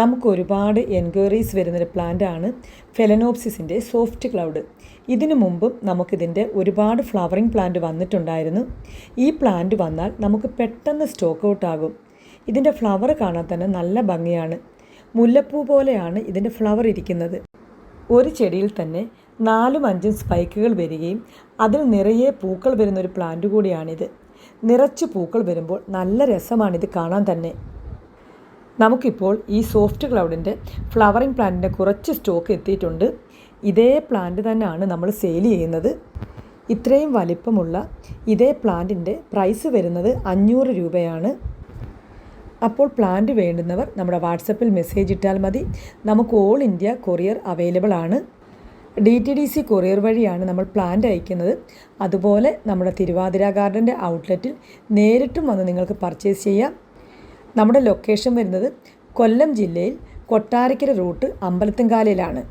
നമുക്ക് ഒരുപാട് എൻക്വയറീസ് വരുന്നൊരു പ്ലാന്റാണ് ഫെലനോപ്സിസിന്റെ സോഫ്റ്റ് ക്ലൗഡ്. ഇതിനു മുമ്പും നമുക്കിതിന്റെ ഒരുപാട് ഫ്ലവറിംഗ് പ്ലാന്റ് വന്നിട്ടുണ്ടായിരുന്നു. ഈ പ്ലാന്റ് വന്നാൽ നമുക്ക് പെട്ടെന്ന് സ്റ്റോക്ക് ഔട്ട് ആകും ഇതിന്റെ ഫ്ലവർ കാണാൻ തന്നെ നല്ല ഭംഗിയാണ്. മുല്ലപ്പൂ പോലെയാണ് ഇതിന്റെ ഫ്ലവർ ഇരിക്കുന്നത്. ഒരു ചെടിയിൽ തന്നെ നാലും അഞ്ചും സ്പൈക്കുകൾ വരികയും അതിൽ നിറയെ പൂക്കൾ വരുന്ന ഒരു പ്ലാന്റ് കൂടിയാണിത്. നിറച്ച് പൂക്കൾ വരുമ്പോൾ നല്ല രസമാണിത് കാണാൻ തന്നെ. നമുക്കിപ്പോൾ ഈ സോഫ്റ്റ് ക്ലൗഡിന്റെ ഫ്ലവറിംഗ് പ്ലാന്റിന്റെ കുറച്ച് സ്റ്റോക്ക് എത്തിയിട്ടുണ്ട്. ഇതേ പ്ലാന്റ് തന്നെയാണ് നമ്മൾ സെയിൽ ചെയ്യുന്നത്. ഇത്രയും വലിപ്പമുള്ള ഇതേ പ്ലാന്റിന്റെ പ്രൈസ് വരുന്നത് അഞ്ഞൂറ് രൂപയാണ്. അപ്പോൾ പ്ലാന്റ് വേണ്ടുന്നവർ നമ്മുടെ വാട്സപ്പിൽ മെസ്സേജ് ഇട്ടാൽ മതി. നമുക്ക് ഓൾ ഇന്ത്യ കൊറിയർ അവൈലബിൾ ആണ്. D T D C courier വഴിയാണ് നമ്മൾ പ്ലാന്റ് അയക്കുന്നത്. അതുപോലെ നമ്മുടെ തിരുവാതിര ഗാർഡന്റെ ഔട്ട്ലെറ്റിൽ നേരിട്ടും വന്ന് നിങ്ങൾക്ക് പർച്ചേസ് ചെയ്യാം. നമ്മുടെ ലൊക്കേഷൻ വരുന്നത് കൊല്ലം ജില്ലയിൽ കൊട്ടാരക്കര റൂട്ട് അമ്പലത്തുംകാലയിലാണ്